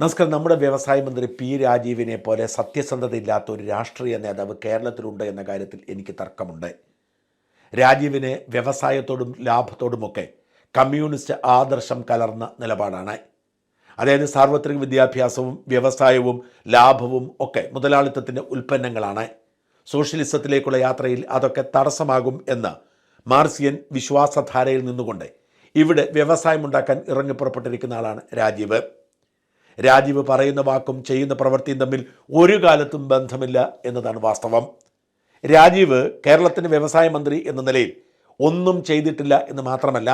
നമസ്കാരം. നമ്മുടെ വ്യവസായ മന്ത്രി പി രാജീവിനെ പോലെ സത്യസന്ധതയില്ലാത്ത ഒരു രാഷ്ട്രീയ നേതാവ് കേരളത്തിലുണ്ട് എന്ന കാര്യത്തിൽ എനിക്ക് തർക്കമുണ്ട്. രാജീവിന് വ്യവസായത്തോടും ലാഭത്തോടുമൊക്കെ കമ്മ്യൂണിസ്റ്റ് ആദർശം കലർന്ന നിലപാടാണ്. അതായത് സാർവത്രിക വിദ്യാഭ്യാസവും വ്യവസായവും ലാഭവും ഒക്കെ മുതലാളിത്തത്തിന്റെ ഉൽപ്പന്നങ്ങളാണ്. സോഷ്യലിസത്തിലേക്കുള്ള യാത്രയിൽ അതൊക്കെ തടസ്സമാകും എന്ന് മാർസിയൻ വിശ്വാസധാരയിൽ നിന്നുകൊണ്ട് ഇവിടെ വ്യവസായമുണ്ടാക്കാൻ ഇറങ്ങി പുറപ്പെട്ടിരിക്കുന്ന ആളാണ് രാജീവ്. രാജീവ് പറയുന്ന വാക്കും ചെയ്യുന്ന പ്രവൃത്തിയും തമ്മിൽ ഒരു കാലത്തും ബന്ധമില്ല എന്നതാണ് വാസ്തവം. രാജീവ് കേരളത്തിന്റെ വ്യവസായ മന്ത്രി എന്ന നിലയിൽ ഒന്നും ചെയ്തിട്ടില്ല എന്ന് മാത്രമല്ല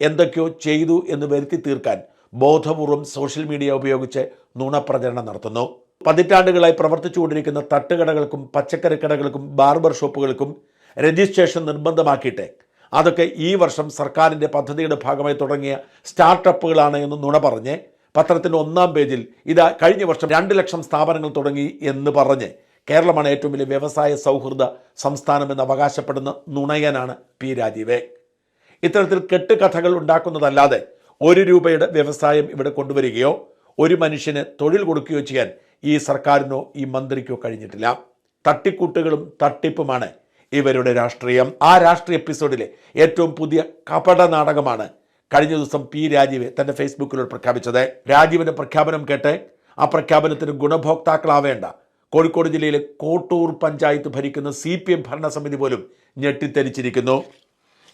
എന്തൊക്കെയോ ചെയ്തു എന്ന് വരുത്തി തീർക്കാൻ ബോധപൂർവം സോഷ്യൽ മീഡിയ ഉപയോഗിച്ച് നുണപ്രചരണം നടത്തുന്നു. പതിറ്റാണ്ടുകളായി പ്രവർത്തിച്ചുകൊണ്ടിരിക്കുന്ന തട്ടുകടകൾക്കും പച്ചക്കറി കടകൾക്കും ബാർബർ ഷോപ്പുകൾക്കും രജിസ്ട്രേഷൻ നിർബന്ധമാക്കിയിട്ട് അതൊക്കെ ഈ വർഷം സർക്കാരിന്റെ പദ്ധതിയുടെ ഭാഗമായി തുടങ്ങിയ സ്റ്റാർട്ടപ്പുകളാണ് എന്ന് നുണ പറഞ്ഞ് പത്രത്തിന്റെ ഒന്നാം പേജിൽ ഇതാ കഴിഞ്ഞ വർഷം രണ്ട് ലക്ഷം സ്ഥാപനങ്ങൾ തുടങ്ങി എന്ന് പറഞ്ഞ് കേരളമാണ് ഏറ്റവും വലിയ വ്യവസായ സൗഹൃദ സംസ്ഥാനമെന്ന് അവകാശപ്പെടുന്ന നുണയനാണ് പി രാജീവേ. ഇത്തരത്തിൽ കെട്ടുകഥകൾ ഉണ്ടാക്കുന്നതല്ലാതെ ഒരു രൂപയുടെ വ്യവസായം ഇവിടെ കൊണ്ടുവരികയോ ഒരു മനുഷ്യന് തൊഴിൽ കൊടുക്കുകയോ ചെയ്യാൻ ഈ സർക്കാരിനോ ഈ മന്ത്രിക്കോ കഴിഞ്ഞിട്ടില്ല. തട്ടിക്കൂട്ടുകളും തട്ടിപ്പുമാണ് ഇവരുടെ രാഷ്ട്രീയം. ആ രാഷ്ട്രീയ എപ്പിസോഡിലെ ഏറ്റവും പുതിയ കപട നാടകമാണ് കഴിഞ്ഞ ദിവസം പി രാജീവ് തന്റെ ഫേസ്ബുക്കിലൂടെ പ്രഖ്യാപിച്ചത് രാജീവിന്റെ പ്രഖ്യാപനം കേട്ട് ആ പ്രഖ്യാപനത്തിന് ഗുണഭോക്താക്കളാവേണ്ട. കോഴിക്കോട് ജില്ലയിലെ കോട്ടൂർ പഞ്ചായത്ത് ഭരിക്കുന്ന സി പി എം ഭരണസമിതി പോലും ഞെട്ടിത്തെരിച്ചിരിക്കുന്നു.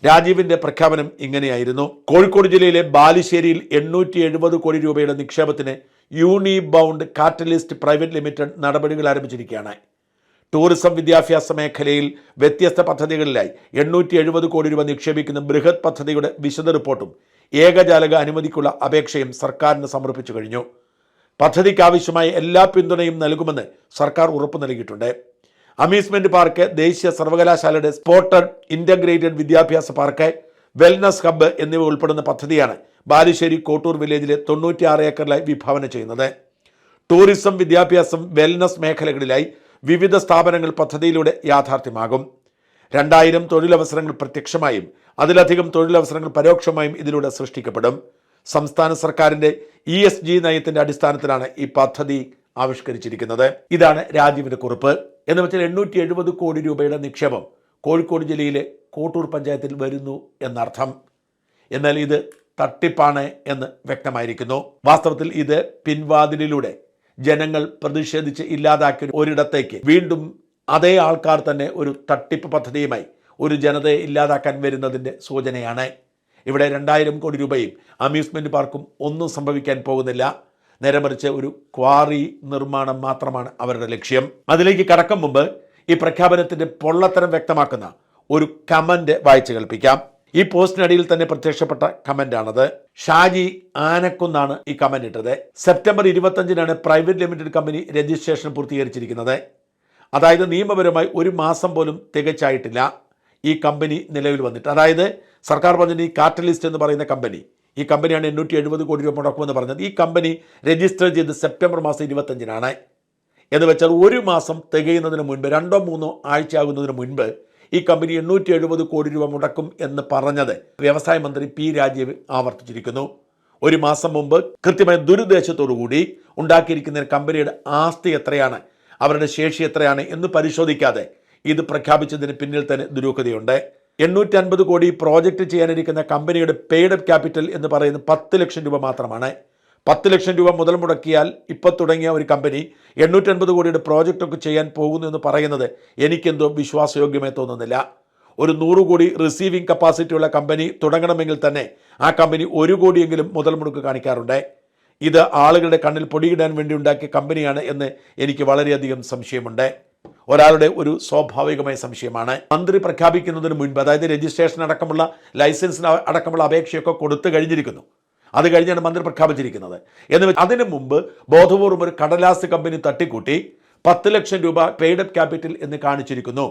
രാജീവിന്റെ പ്രഖ്യാപനം ഇങ്ങനെയായിരുന്നു. കോഴിക്കോട് ജില്ലയിലെ ബാലുശ്ശേരിയിൽ എണ്ണൂറ്റി എഴുപത് കോടി രൂപയുടെ നിക്ഷേപത്തിന് Uni Bound catalyst private limited നടപടികൾ ആരംഭിച്ചിരിക്കുകയാണ്. ടൂറിസം വിദ്യാഭ്യാസ മേഖലയിൽ വ്യത്യസ്ത പദ്ധതികളിലായി. എണ്ണൂറ്റി എഴുപത് കോടി രൂപ നിക്ഷേപിക്കുന്ന ബൃഹത് പദ്ധതിയുടെ വിശദ റിപ്പോർട്ടും ഏകജാലക അനുമതിക്കുള്ള അപേക്ഷയും സർക്കാരിന് സമർപ്പിച്ചു കഴിഞ്ഞു. പദ്ധതിക്ക് ആവശ്യമായ എല്ലാ പിന്തുണയും നൽകുമെന്ന് സർക്കാർ ഉറപ്പ് നൽകിയിട്ടുണ്ട്. അമ്യൂസ്മെന്റ് പാർക്ക് ദേശീയ സർവകലാശാലയുടെ സ്പോട്ടഡ് ഇന്റഗ്രേറ്റഡ് വിദ്യാഭ്യാസ പാർക്ക് വെൽനസ് ഹബ്ബ് എന്നിവ ഉൾപ്പെടുന്ന പദ്ധതിയാണ് ബാലുശ്ശേരി കോട്ടൂർ വില്ലേജിലെ തൊണ്ണൂറ്റിയാറ് ഏക്കറിലായി വിഭാവന ചെയ്യുന്നത്. ടൂറിസം വിദ്യാഭ്യാസം വെൽനസ് മേഖലകളിലായി വിവിധ സ്ഥാപനങ്ങൾ പദ്ധതിയിലൂടെ യാഥാർത്ഥ്യമാകും. രണ്ടായിരം തൊഴിലവസരങ്ങൾ പ്രത്യക്ഷമായും അതിലധികം തൊഴിലവസരങ്ങൾ പരോക്ഷമായും ഇതിലൂടെ സൃഷ്ടിക്കപ്പെടും. സംസ്ഥാന സർക്കാരിന്റെ ഇ എസ് ജി നയത്തിന്റെ അടിസ്ഥാനത്തിലാണ് ഈ പദ്ധതി ആവിഷ്കരിച്ചിരിക്കുന്നത്. ഇതാണ് രാജീവിന്റെ കുറിപ്പ്. എന്ന് വെച്ചാൽ എണ്ണൂറ്റി എഴുപത് കോടി രൂപയുടെ നിക്ഷേപം കോഴിക്കോട് ജില്ലയിലെ കോട്ടൂർ പഞ്ചായത്തിൽ വരുന്നു എന്നർത്ഥം. എന്നാൽ ഇത് തട്ടിപ്പാണ് എന്ന് വ്യക്തമായിരിക്കുന്നു. വാസ്തവത്തിൽ ഇത് പിൻവാതിലിലൂടെ ജനങ്ങൾ പ്രതിഷേധിച്ച് ഇല്ലാതാക്കി ഒരിടത്തേക്ക് വീണ്ടും അതേ ആൾക്കാർ തന്നെ ഒരു തട്ടിപ്പ് പദ്ധതിയുമായി ഒരു ജനതയെ ഇല്ലാതാക്കാൻ വരുന്നതിന്റെ സൂചനയാണ്. ഇവിടെ രണ്ടായിരം കോടി രൂപയും അമ്യൂസ്മെന്റ് പാർക്കും ഒന്നും സംഭവിക്കാൻ പോകുന്നില്ല. നേരമറിച്ച് ഒരു ക്വാറി നിർമ്മാണം മാത്രമാണ് അവരുടെ ലക്ഷ്യം. അതിലേക്ക് കടക്കും മുമ്പ് ഈ പ്രഖ്യാപനത്തിന്റെ പൊള്ളത്തരം വ്യക്തമാക്കുന്ന ഒരു കമന്റ് വായിച്ചു കേൾപ്പിക്കാം. ഈ പോസ്റ്റിനടിയിൽ തന്നെ പ്രത്യക്ഷപ്പെട്ട കമന്റാണത്. ഷാജി ആനക്കുന്നാണ് ഈ കമന്റ് ഇട്ടത്. സെപ്റ്റംബർ ഇരുപത്തഞ്ചിനാണ് പ്രൈവറ്റ് ലിമിറ്റഡ് കമ്പനി രജിസ്ട്രേഷൻ പൂർത്തീകരിച്ചിരിക്കുന്നത്. അതായത് നിയമപരമായി ഒരു മാസം പോലും തികച്ചായിട്ടില്ല ഈ കമ്പനി നിലവിൽ വന്നിട്ട്. അതായത് സർക്കാർ പറഞ്ഞ ഈ കാറ്റലിസ്റ്റ് എന്ന് പറയുന്ന കമ്പനി ഈ കമ്പനിയാണ് എണ്ണൂറ്റി എഴുപത് കോടി രൂപ മുടക്കുമെന്ന് പറഞ്ഞത്. ഈ കമ്പനി രജിസ്റ്റർ ചെയ്ത് സെപ്റ്റംബർ മാസം ഇരുപത്തഞ്ചിനാണ്. എന്ന് വെച്ചാൽ ഒരു മാസം തികയുന്നതിന് മുൻപ് രണ്ടോ മൂന്നോ ആഴ്ചയാകുന്നതിന് മുൻപ് ഈ കമ്പനി എണ്ണൂറ്റി എഴുപത് കോടി രൂപ മുടക്കും എന്ന് പറഞ്ഞത് വ്യവസായ മന്ത്രി പി രാജീവ് ആവർത്തിച്ചിരിക്കുന്നു. ഒരു മാസം മുമ്പ് കൃത്യമായ ദുരുദ്ദേശത്തോടുകൂടി ഉണ്ടാക്കിയിരിക്കുന്ന കമ്പനിയുടെ ആസ്തി എത്രയാണ് അവരുടെ ശേഷി എത്രയാണ് എന്ന് പരിശോധിക്കാതെ ഇത് പ്രഖ്യാപിച്ചതിന് പിന്നിൽ തന്നെ ദുരൂഹതയുണ്ട്. എണ്ണൂറ്റി അൻപത് കോടി പ്രോജക്റ്റ് ചെയ്യാനിരിക്കുന്ന കമ്പനിയുടെ പെയ്ഡ് അപ്പ് ക്യാപിറ്റൽ എന്ന് പറയുന്നത് പത്ത് ലക്ഷം രൂപ മാത്രമാണ്. പത്ത് ലക്ഷം രൂപ മുതൽ മുടക്കിയാൽ ഇപ്പോൾ തുടങ്ങിയ ഒരു കമ്പനി എണ്ണൂറ്റൻപത് കോടിയുടെ പ്രോജക്റ്റൊക്കെ ചെയ്യാൻ പോകുന്നു എന്ന് പറയുന്നത് എനിക്കെന്തോ വിശ്വാസയോഗ്യമായി തോന്നുന്നില്ല. ഒരു നൂറ് കോടി റിസീവിംഗ് കപ്പാസിറ്റി ഉള്ള കമ്പനി തുടങ്ങണമെങ്കിൽ തന്നെ ആ കമ്പനി ഒരു കോടിയെങ്കിലും മുതൽ മുടക്ക് കാണിക്കാറുണ്ട്. ഇത് ആളുകളുടെ കണ്ണിൽ പൊടിയിടാൻ വേണ്ടി ഉണ്ടാക്കിയ കമ്പനിയാണ് എന്ന് എനിക്ക് വളരെയധികം സംശയമുണ്ട്. ഒരാളുടെ ഒരു സ്വാഭാവികമായ സംശയമാണ്. മന്ത്രി പ്രഖ്യാപിക്കുന്നതിന് മുൻപ് അതായത് രജിസ്ട്രേഷൻ അടക്കമുള്ള ലൈസൻസിന് അടക്കമുള്ള അപേക്ഷയൊക്കെ കൊടുത്തു കഴിഞ്ഞിരിക്കുന്നു. അത് കഴിഞ്ഞാണ് മന്ത്രി പ്രഖ്യാപിച്ചിരിക്കുന്നത്. എന്ന് വെച്ചാൽ അതിനു മുമ്പ് ബോധപൂർവം ഒരു കടലാസ് കമ്പനി തട്ടിക്കൂട്ടി പത്ത് ലക്ഷം രൂപ ട്രേഡ് അപ്പ് ക്യാപിറ്റൽ എന്ന് കാണിച്ചിരിക്കുന്നു.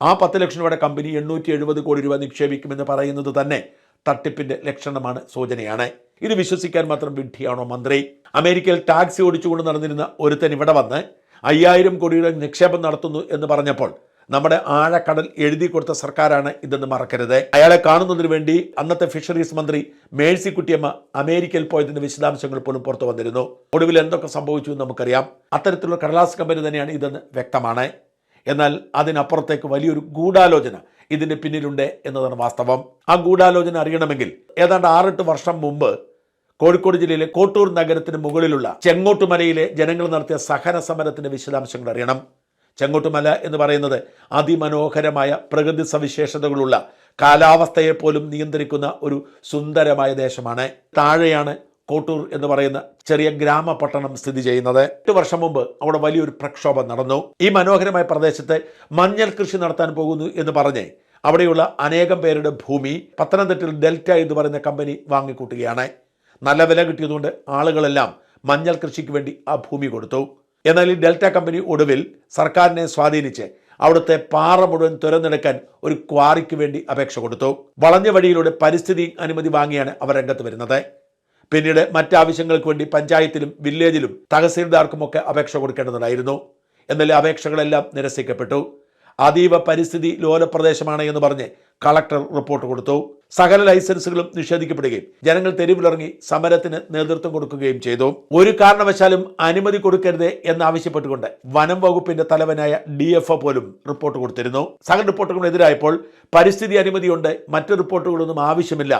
ആ പത്ത് ലക്ഷം രൂപയുടെ കമ്പനി എണ്ണൂറ്റി എഴുപത് കോടി രൂപ നിക്ഷേപിക്കുമെന്ന് പറയുന്നത് തന്നെ തട്ടിപ്പിന്റെ ലക്ഷണമാണ് സൂചനയാണ്. ഇത് വിശ്വസിക്കാൻ മാത്രം വിഡ്ഢിയാണോ മന്ത്രി? അമേരിക്കയിൽ ടാക്സി ഓടിച്ചുകൊണ്ട് നടന്നിരുന്ന ഒരുത്തൻ ഇവിടെ വന്ന് അയ്യായിരം കോടിയുടെ നിക്ഷേപം നടത്തുന്നു എന്ന് പറഞ്ഞപ്പോൾ നമ്മുടെ ആഴക്കടൽ എഴുതി കൊടുത്ത സർക്കാരാണ് ഇതെന്ന് മറക്കരുത്. അയാളെ കാണുന്നതിന് വേണ്ടി അന്നത്തെ ഫിഷറീസ് മന്ത്രി മേഴ്സിക്കുട്ടിയമ്മ അമേരിക്കയിൽ പോയതിന്റെ വിശദാംശങ്ങൾ പോലും പുറത്തു വന്നിരുന്നു. ഒടുവിൽ എന്തൊക്കെ സംഭവിച്ചു എന്ന് നമുക്കറിയാം. അത്തരത്തിലുള്ള കടലാസ് കമ്പനി തന്നെയാണ് ഇതെന്ന് വ്യക്തമാണ്. എന്നാൽ അതിനപ്പുറത്തേക്ക് വലിയൊരു ഗൂഢാലോചന ഇതിന് പിന്നിലുണ്ട് എന്നതാണ് വാസ്തവം. ആ ഗൂഢാലോചന അറിയണമെങ്കിൽ ഏതാണ്ട് ആറെട്ട് വർഷം മുമ്പ് കോഴിക്കോട് ജില്ലയിലെ കോട്ടൂർ നഗരത്തിന് മുകളിലുള്ള ചെങ്ങോട്ടുമലയിലെ ജനങ്ങൾ നടത്തിയ സഹന സമരത്തിന്റെ വിശദാംശങ്ങൾ അറിയണം. ചെങ്ങോട്ടുമല എന്ന് പറയുന്നത് അതിമനോഹരമായ പ്രകൃതി സവിശേഷതകളുള്ള കാലാവസ്ഥയെ പോലും നിയന്ത്രിക്കുന്ന ഒരു സുന്ദരമായ ദേശമാണ്. താഴെയാണ് കോട്ടൂർ എന്ന് പറയുന്ന ചെറിയ ഗ്രാമപട്ടണം സ്ഥിതി ചെയ്യുന്നത്. എട്ട് വർഷം മുമ്പ് അവിടെ വലിയൊരു പ്രക്ഷോഭം നടന്നു. ഈ മനോഹരമായ പ്രദേശത്തെ മഞ്ഞൾ കൃഷി നടത്താൻ പോകുന്നു എന്ന് പറഞ്ഞ് അവിടെയുള്ള അനേകം പേരുടെ ഭൂമി പത്തനംതിട്ടയിൽ ഡെൽറ്റ എന്ന് പറയുന്ന കമ്പനി വാങ്ങിക്കൂട്ടുകയാണ്. നല്ല വില കിട്ടിയതുകൊണ്ട് ആളുകളെല്ലാം മഞ്ഞൾ കൃഷിക്ക് വേണ്ടി ആ ഭൂമി കൊടുത്തു. എന്നാൽ ഈ ഡെൽറ്റ കമ്പനി ഒടുവിൽ സർക്കാരിനെ സ്വാധീനിച്ച് അവിടുത്തെ പാറ മുഴുവൻ തുരന്നെടുക്കാൻ ഒരു ക്വാറിക്ക് വേണ്ടി അപേക്ഷ കൊടുത്തു. വളഞ്ഞ വഴിയിലൂടെ പരിസ്ഥിതി അനുമതി വാങ്ങിയാണ് അവർ രംഗത്ത് വരുന്നത്. പിന്നീട് മറ്റാവശ്യങ്ങൾക്ക് വേണ്ടി പഞ്ചായത്തിലും വില്ലേജിലും തഹസീൽദാർക്കുമൊക്കെ അപേക്ഷ കൊടുക്കേണ്ടതുണ്ടായിരുന്നു എന്നാൽ അപേക്ഷകളെല്ലാം നിരസിക്കപ്പെട്ടു. അതീവ പരിസ്ഥിതി ലോല പ്രദേശമാണ് എന്ന് പറഞ്ഞ് കളക്ടർ റിപ്പോർട്ട് കൊടുത്തു. സകല ലൈസൻസുകളും നിഷേധിക്കപ്പെടുകയും ജനങ്ങൾ തെരുവിലിറങ്ങി സമരത്തിന് നേതൃത്വം കൊടുക്കുകയും ചെയ്തു. ഒരു കാരണവശാലും അനുമതി കൊടുക്കരുത് എന്നാവശ്യപ്പെട്ടുകൊണ്ട് വനം വകുപ്പിന്റെ തലവനായ ഡി എഫ് പോലും റിപ്പോർട്ട് കൊടുത്തിരുന്നു. സകല റിപ്പോർട്ടുകളെതിരായപ്പോൾ പരിസ്ഥിതി അനുമതിയുണ്ട് മറ്റ് റിപ്പോർട്ടുകളൊന്നും ആവശ്യമില്ല.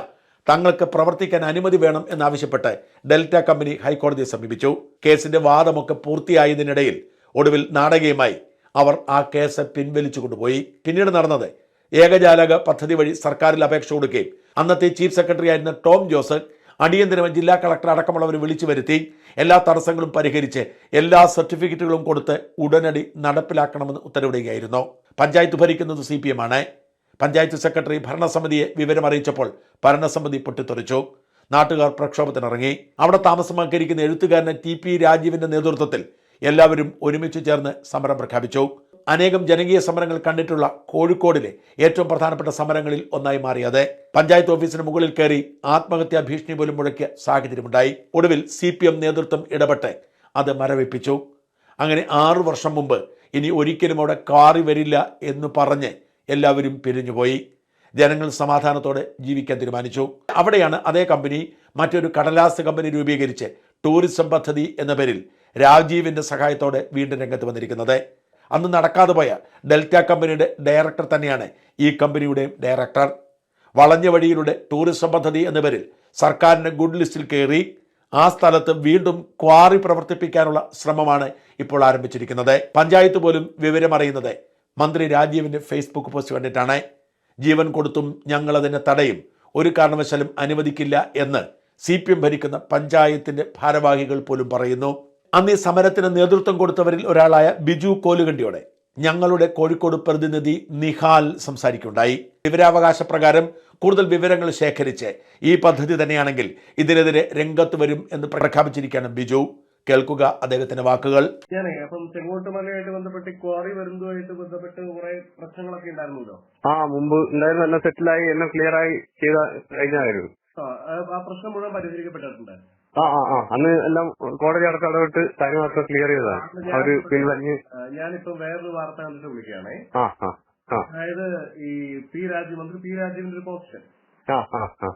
തങ്ങൾക്ക് പ്രവർത്തിക്കാൻ അനുമതി വേണം എന്നാവശ്യപ്പെട്ട് ഡെൽറ്റ കമ്പനി ഹൈക്കോടതിയെ സമീപിച്ചു. കേസിന്റെ വാദമൊക്കെ പൂർത്തിയായതിനിടയിൽ ഒടുവിൽ നാടകീയമായി അവർ ആ കേസ് പിൻവലിച്ചു കൊണ്ടുപോയി പിന്നീട് നടന്നത് ഏകജാലക പദ്ധതി വഴി സർക്കാരിൽ അപേക്ഷ കൊടുക്കുകയും അന്നത്തെ ചീഫ് സെക്രട്ടറി ആയിരുന്ന ടോം ജോസഫ് അടിയന്തരമായി ജില്ലാ കളക്ടർ അടക്കമുള്ളവർ വിളിച്ചു വരുത്തി എല്ലാ തടസ്സങ്ങളും പരിഹരിച്ച് എല്ലാ സർട്ടിഫിക്കറ്റുകളും കൊടുത്ത് ഉടനടി നടപ്പിലാക്കണമെന്ന് ഉത്തരവിടുകയായിരുന്നു. പഞ്ചായത്ത് ഭരിക്കുന്നത് സി പി എം ആണ് പഞ്ചായത്ത് സെക്രട്ടറി ഭരണസമിതിയെ വിവരമറിയിച്ചപ്പോൾ ഭരണസമിതി പൊട്ടിത്തെറിച്ചു. നാട്ടുകാർ പ്രക്ഷോഭത്തിനിറങ്ങി. അവിടെ താമസമാക്കിയിരിക്കുന്ന എഴുത്തുകാരനെ ടി പി രാജീവിന്റെ നേതൃത്വത്തിൽ എല്ലാവരും ഒരുമിച്ച് ചേർന്ന് സമരം പ്രഖ്യാപിച്ചു. അനേകം ജനകീയ സമരങ്ങൾ കണ്ടിട്ടുള്ള കോഴിക്കോടിലെ ഏറ്റവും പ്രധാനപ്പെട്ട സമരങ്ങളിൽ ഒന്നായി മാറിയത് പഞ്ചായത്ത് ഓഫീസിന് മുകളിൽ കയറി ആത്മഹത്യാ ഭീഷണി പോലും മുഴക്കിയ സാഹചര്യമുണ്ടായി. ഒടുവിൽ സി പി എം നേതൃത്വം ഇടപെട്ട് അത് മരവിപ്പിച്ചു. അങ്ങനെ ആറു വർഷം മുമ്പ് ഇനി ഒരിക്കലും അവിടെ കാറി വരില്ല എന്ന് പറഞ്ഞ് എല്ലാവരും പിരിഞ്ഞുപോയി. ജനങ്ങൾ സമാധാനത്തോടെ ജീവിക്കാൻ തീരുമാനിച്ചു. അവിടെയാണ് അതേ കമ്പനി മറ്റൊരു കടലാസ് കമ്പനി രൂപീകരിച്ച് ടൂറിസം പദ്ധതി എന്ന പേരിൽ രാജീവിന്റെ സഹായത്തോടെ വീണ്ടും രംഗത്ത് വന്നിരിക്കുന്നത്. അന്ന് നടക്കാതെ പോയ ഡെൽറ്റ കമ്പനിയുടെ ഡയറക്ടർ തന്നെയാണ് ഈ കമ്പനിയുടെയും ഡയറക്ടർ. വളഞ്ഞ വഴിയിലൂടെ ടൂറിസം പദ്ധതി എന്ന പേരിൽ സർക്കാരിന്റെ ഗുഡ് ലിസ്റ്റിൽ കയറി ആ സ്ഥലത്ത് വീണ്ടും ക്വാറി പ്രവർത്തിപ്പിക്കാനുള്ള ശ്രമമാണ് ഇപ്പോൾ ആരംഭിച്ചിരിക്കുന്നത്. പഞ്ചായത്ത് പോലും വിവരമറിയുന്നത് മന്ത്രി രാജീവിന്റെ ഫേസ്ബുക്ക് പോസ്റ്റ് കണ്ടിട്ടാണ്. ജീവൻ കൊടുത്തും ഞങ്ങൾ അതിനെ തടയും ഒരു കാരണവശാലും അനുവദിക്കില്ല എന്ന് സി ഭരിക്കുന്ന പഞ്ചായത്തിന്റെ ഭാരവാഹികൾ പോലും പറയുന്നു. അന്ന് ഈ സമരത്തിന് നേതൃത്വം കൊടുത്തവരിൽ ഒരാളായ ബിജു കോലുകണ്ടിയോടെ ഞങ്ങളുടെ കോഴിക്കോട് പ്രതിനിധി നിഹാൽ സംസാരിക്കുണ്ടായി വിവരാവകാശ പ്രകാരം കൂടുതൽ വിവരങ്ങൾ ശേഖരിച്ച് ഈ പദ്ധതി തന്നെയാണെങ്കിൽ ഇതിനെതിരെ രംഗത്ത് വരും എന്ന് പ്രഖ്യാപിച്ചിരിക്കുകയാണ് ബിജു. കേൾക്കുക അദ്ദേഹത്തിന്റെ വാക്കുകൾ. ഞാനേ അപ്പം ചെങ്ങോട്ടുമലയായിട്ട് ബന്ധപ്പെട്ട് ഈ ക്വാറി വരുന്നതുമായിട്ട് ബന്ധപ്പെട്ട് കുറെ പ്രശ്നങ്ങളൊക്കെ ഉണ്ടായിരുന്നല്ലോ? ആ മുമ്പ് ഉണ്ടായിരുന്നു എല്ലാം സെറ്റിലായി എല്ലാം ക്ലിയർ ആയി ചെയ്ത കഴിഞ്ഞായിരുന്നു. ആ പ്രശ്നം മുഴുവൻ പരിഹരിക്കപ്പെട്ടിട്ടുണ്ട് ആ ആ ആ. അന്ന് എല്ലാം കോടതി അടക്കം ഇടപെട്ട് കാര്യങ്ങളൊക്കെ ക്ലിയർ ചെയ്തതാണ്. അവർ പിൻവലിഞ്ഞ് ഞാനിപ്പോ വേറൊരു വാർത്ത കണ്ടിട്ട് വിളിക്കുകയാണേ. ആ ആ ആ. അതായത് ഈ പി രാജീവ് മന്ത്രി പി രാജീവിന്റെ ഒരു പോസ്റ്റ് ആ ആ ആ.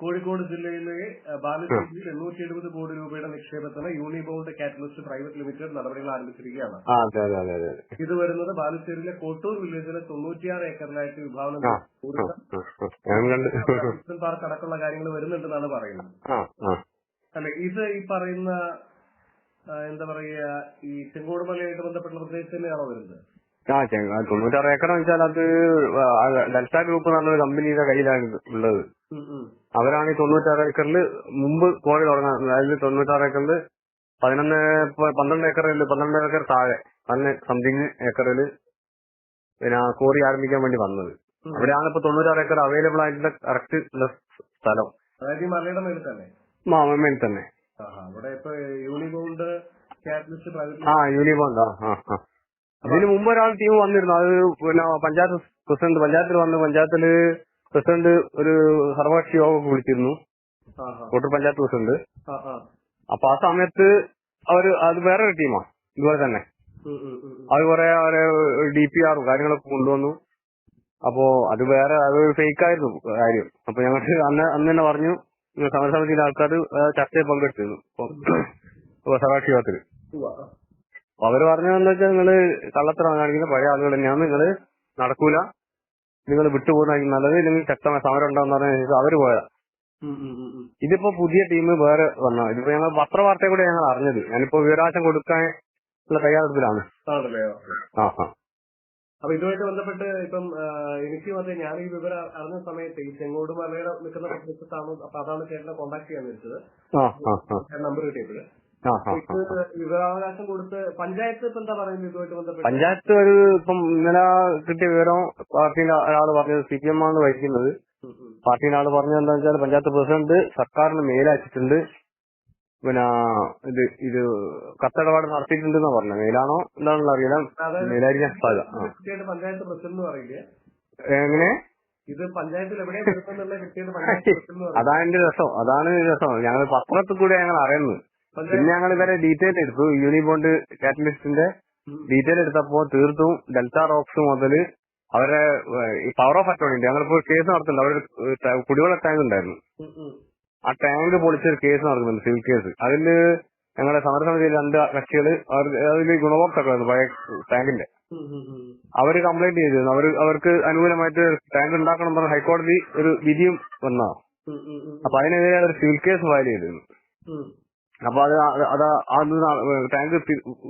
കോഴിക്കോട് ജില്ലയിലെ ബാലശ്ശേരിയിൽ എണ്ണൂറ്റി എഴുപത് കോടി രൂപയുടെ നിക്ഷേപത്തിന് യൂണിബോൾഡ് കാറ്റലിസ്റ്റ് പ്രൈവറ്റ് ലിമിറ്റഡ് നടപടികൾ ആരംഭിച്ചിരിക്കുകയാണ്. ഇത് വരുന്നത് ബാലശ്ശേരിയിലെ കോട്ടൂർ വില്ലേജിലെ തൊണ്ണൂറ്റിയാറ് ഏക്കറിലായിട്ട് വിഭാവനം പാർക്ക് അടക്കമുള്ള കാര്യങ്ങൾ വരുന്നുണ്ടെന്നാണ് പറയുന്നത്. അല്ലെ ഇത് ഈ പറയുന്ന എന്താ പറയാ ഈ ചെങ്കോടുമലയായിട്ട് ബന്ധപ്പെട്ട പ്രദേശത്ത് തന്നെയാണോ വരുന്നത്? ആ തൊണ്ണൂറ്റാറ് ഏക്കർ വെച്ചാൽ അത് ഡെൽറ്റ ഗ്രൂപ്പ് എന്ന് പറഞ്ഞൊരു കമ്പനിയുടെ കയ്യിലാണ് ഉള്ളത്. അവരാണ് ഈ തൊണ്ണൂറ്റാറ് ഏക്കറിൽ മുമ്പ് കോഴി തുടങ്ങാൻ അതായത് തൊണ്ണൂറ്റാറ് ഏക്കറിൽ പതിനൊന്ന് പന്ത്രണ്ട് ഏക്കറിൽ പന്ത്രണ്ട് ഏക്കർ താഴെ പതിനൊന്ന് സംതിങ് ഏക്കറിൽ പിന്നെ കോറി ആരംഭിക്കാൻ വേണ്ടി വന്നത്. അവിടെയാണ് ഇപ്പൊ തൊണ്ണൂറ്റാറ് ഏക്കർ അവൈലബിൾ ആയിട്ടുള്ള കറക്റ്റ് സ്ഥലം. അതായത് ഈ മലയുടെ തന്നെ? മാമയിൽ തന്നെ. അവിടെ ഇപ്പൊ യൂണിബോണ്ട് ആ യൂണിബോണ്ട് ആ അതിന് മുമ്പ് ഒരാൾ ടീം വന്നിരുന്നു. അത് പിന്നെ പഞ്ചായത്ത് പ്രസിഡന്റ് പഞ്ചായത്തിൽ വന്ന് പഞ്ചായത്തിൽ പ്രസിഡന്റ് ഒരു സർവകക്ഷി യോഗം വിളിച്ചിരുന്നു. കോട്ടൂർ പഞ്ചായത്ത് പ്രസിഡന്റ്. അപ്പൊ ആ സമയത്ത് അവർ അത് വേറൊരു ടീമാണ് ഇതുപോലെ തന്നെ. അത് കുറെ ഡി പി ആറും കാര്യങ്ങളൊക്കെ കൊണ്ടുവന്നു. അപ്പോ അത് വേറെ അത് ഫേക്ക് ആയിരുന്നു കാര്യം. അപ്പൊ ഞങ്ങൾക്ക് അന്ന് അന്ന് തന്നെ പറഞ്ഞു സമരസമിതിയിലെ ആൾക്കാർ ചർച്ചയിൽ പങ്കെടുത്തിരുന്നു. സറാക്ഷി അവർ. അപ്പൊ അവർ പറഞ്ഞതെന്ന് വെച്ചാൽ നിങ്ങൾ കള്ളത്തരം കാണിക്കുന്ന പഴയ ആളുകൾ തന്നെയാണ്. നിങ്ങൾ നടക്കൂല. നിങ്ങൾ വിട്ടുപോകുന്നതായിരിക്കും നല്ലത്. ഇല്ലെങ്കിൽ ശക്തമായ സമരം ഉണ്ടാകുന്ന പറഞ്ഞ അവർ പോയതാ. ഇതിപ്പോ പുതിയ ടീം വേറെ വന്ന. ഇതിപ്പോ ഞങ്ങൾ പത്രവാർത്തയെ കൂടെ ഞങ്ങൾ അറിഞ്ഞത്. ഞാനിപ്പോ വിവരാശം കൊടുക്കാൻ ഉള്ള തയ്യാറെടുപ്പിലാണ്. ആ ആ. അപ്പൊ ഇതുമായിട്ട് ബന്ധപ്പെട്ട് ഇപ്പം എനിക്ക് മാത്രം ഞാൻ ഈ വിവരം അറിഞ്ഞ സമയത്ത് ഈ ചെങ്ങോട് മലയുടെ നിൽക്കുന്ന പ്രദേശത്താണ് അപ്പൊ അതാണ് ചേട്ടനെ കോണ്ടാക്ട് ചെയ്യാൻ വിളിച്ചത്. നമ്പർ കിട്ടിയപ്പോഴ് വിവരാവകാശം കൊടുത്ത് പഞ്ചായത്ത് ഇപ്പൊ എന്താ പറയുന്നത് ഇതുമായിട്ട് ബന്ധപ്പെട്ട്? പഞ്ചായത്ത് ഒരു ഇപ്പം ഇന്നലെ കിട്ടിയ വിവരം പാർട്ടിയുടെ ഒരാൾ പറഞ്ഞത് സി പി എം ആണ് വഹിക്കുന്നത് പാർട്ടിയിലെ. പാർട്ടിയുടെ ആൾ പറഞ്ഞത് എന്താ വെച്ചാൽ പഞ്ചായത്ത് പ്രസിഡന്റ് സർക്കാരിന് മെയിലയച്ചിട്ടുണ്ട് പിന്നെ ഇത് ഇത് കത്തടപാട് നടത്തിയിട്ടുണ്ടെന്നാ പറഞ്ഞത്. മേലാണോ? എന്താണെന്ന് അറിയില്ല. മേലായിരിക്കും. സാധ്യത പഞ്ചായത്ത് പ്രസിഡന്റ് പറയില്ലേ? എങ്ങനെ? ഇത് പഞ്ചായത്തിൽ അതാണ് എന്റെ രസം. അതാണ് രസം. ഞങ്ങൾ പത്രത്തിൽ കൂടെ ഞങ്ങൾ അറിയുന്നത് പിന്നെ ഞങ്ങൾ ഇവരെ ഡീറ്റെയിൽ എടുത്തു. യൂണിബോണ്ട് കാറ്റലിസ്റ്റിന്റെ. ഡീറ്റെയിൽ എടുത്തപ്പോ തീർത്തും ഡെൽറ്റ റോക്സ് മുതൽ അവരെ പവർ ഓഫ് അറ്റോണി ഞങ്ങളിപ്പോ കേസ് നടത്തുന്നുണ്ട്. അവരുടെ കുടിവെള്ള ടാങ്ക് ഉണ്ടായിരുന്നു. ആ ടാങ്ക് പൊളിച്ചൊരു കേസ് നടക്കുന്നുണ്ട് സിവിൽ കേസ് അതിൽ ഞങ്ങളുടെ സമരസമിതിയിൽ രണ്ട് കക്ഷികൾ അതിൽ ഗുണഭോക്താക്കളായിരുന്നു പഴയ ടാങ്കിന്റെ. അവർ കംപ്ലൈന്റ് ചെയ്തിരുന്നു അവർ അവർക്ക് അനുകൂലമായിട്ട് ടാങ്ക് ഉണ്ടാക്കണം പറഞ്ഞ ഹൈക്കോടതി ഒരു വിധിയും വന്നാ ഉം, ഉം, ഉം. അപ്പൊ അതിനെതിരെ അവർ സിവിൽ കേസ് ഫയൽ ചെയ്തിരുന്നു. അപ്പൊ അത് അത് അത് ടാങ്ക്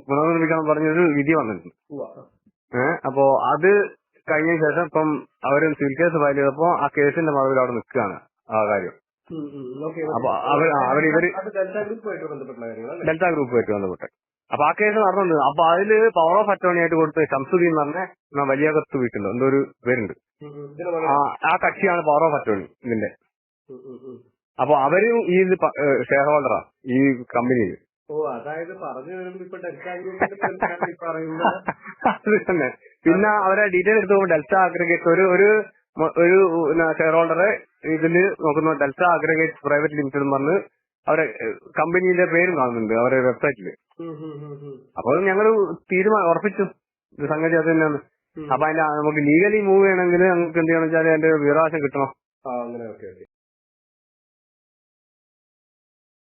പുനർനിർമ്മിക്കണം പറഞ്ഞൊരു വിധി വന്നിട്ടുണ്ട്. ഏഹ് അപ്പോ അത് കഴിഞ്ഞ ശേഷം ഇപ്പം അവർ സിവിൽ കേസ് ഫയൽ ചെയ്തപ്പോ ആ കേസിന്റെ മറവിൽ അവിടെ നിൽക്കുകയാണ് ആ കാര്യം. അപ്പൊ അവർ ഇവർ ഡെൽറ്റ ഗ്രൂപ്പുമായിട്ട് ബന്ധപ്പെട്ട് അപ്പൊ ആ കേസ് നടന്നത് അപ്പൊ അതിൽ പവർ ഓഫ് അറ്റോണി ആയിട്ട് കൊടുത്ത് ഷംസുദ്ദീൻ പറഞ്ഞ വലിയ കത്ത് വീട്ടുണ്ട് എന്തോ ഒരു പേരുണ്ട്. ആ കക്ഷിയാണ് പവർ ഓഫ് അറ്റോണി ഇതിന്റെ. അപ്പൊ അവരും ഈ ഷെയർ ഹോൾഡറാ ഈ കമ്പനിയിൽ ഓ അതായത് പറഞ്ഞു ഇപ്പൊ ഡെൽറ്റ ഗ്രൂപ്പിന്റെ തന്നെ. പിന്നെ അവരെ ഡീറ്റെയിൽ എടുത്ത് ഡെൽറ്റ അഗ്രഗേറ്റ് ഒരു ഒരു ഒരു ഷെയർ ഹോൾഡറെ ഇതിൽ നോക്കുന്ന ഡെൽറ്റ അഗ്രഗേറ്റ് പ്രൈവറ്റ് ലിമിറ്റഡ് എന്ന് പറഞ്ഞ് അവരെ കമ്പനിയുടെ പേരും കാണുന്നുണ്ട് അവരെ വെബ്സൈറ്റിൽ. അപ്പോൾ ഞങ്ങൾ തീരുമാനം ഉറപ്പിച്ചു. സംഗതി അത് തന്നെയാണ്. അപ്പൊ അതിന്റെ നമുക്ക് ലീഗലി മൂവ് ചെയ്യണമെങ്കിൽ നമുക്ക് എന്ത് ചെയ്യണം വെച്ചാൽ അതിന്റെ വിവരാശം കിട്ടണം.